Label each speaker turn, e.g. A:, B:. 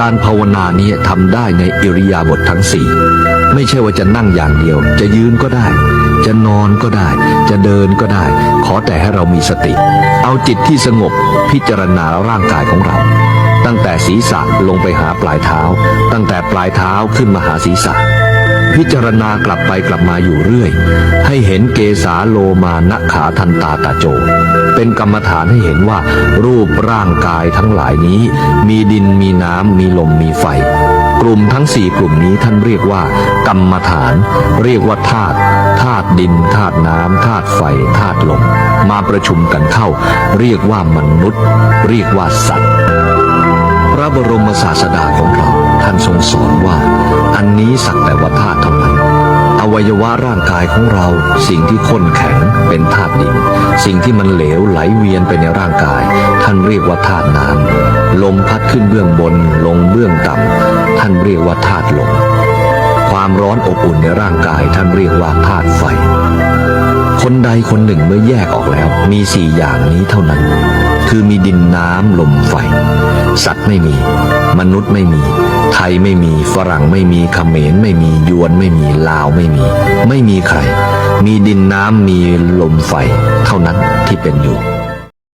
A: การภาวนานี้ทำได้ในอิริยาบถททั้งสี่ไม่ใช่ว่าจะนั่งอย่างเดียว จะยืนก็ได้ จะนอนก็ได้ จะเดินก็ได้ ขอแต่ให้เรามีสติ เอาจิตที่สงบพิจารณาร่างกายของเรา ตั้งแต่ศีรษะลงไปหาปลายเท้า ตั้งแต่ปลายเท้าขึ้นมาหาศีรษะ พิจารณากลับไปกลับมาอยู่เรื่อย ให้เห็นเกสาโลมานะขาทันตาตาโจ เป็นกรรมฐานให้เห็นว่า รูปร่างกายทั้งหลายนี้ มีดินมีน้ำมีลมมีไฟ กลุ่มทั้งสี่กลุ่มนี้ท่านเรียกว่า กรรมฐาน เรียกว่าธาตุธาตุดินธาตุน้ำธาตุไฟธาตุลม มาประชุมกันเข้า เรียกว่ามนุษย์ เรียกว่าสัตว์ พระบรมศาสดาของเราท่านทรงสอนว่า นี้สักแต่ว่าธาตุเท่านั้น อวัยวะร่างกายของเรา สิ่งที่ข้นแข็งเป็นธาตุดิน สิ่งที่มันเหลวไหลเวียนไปในร่างกาย ท่านเรียกว่าธาตุน้ำลมพัดขึ้นเบื้องบนลงเบื้องต่ำท่านเรียกว่าธาตุลมความร้อนอบอุ่นในร่างกายท่านเรียกว่าธาตุไฟ คนใดคนหนึ่งเมื่อแยกออกแล้วมีสี่อย่างนี้เท่านั้น คือมีดินน้ำลมไฟ สัตว์ไม่มี มนุษย์ไม่มี ยไม่มีฝรั่งไม่มีเขมรไม่มียวนไม่มีลาวไม่มี ไม่มีใคร มีดินน้ำมีลมไฟ เท่านั้นที่เป็นอยู่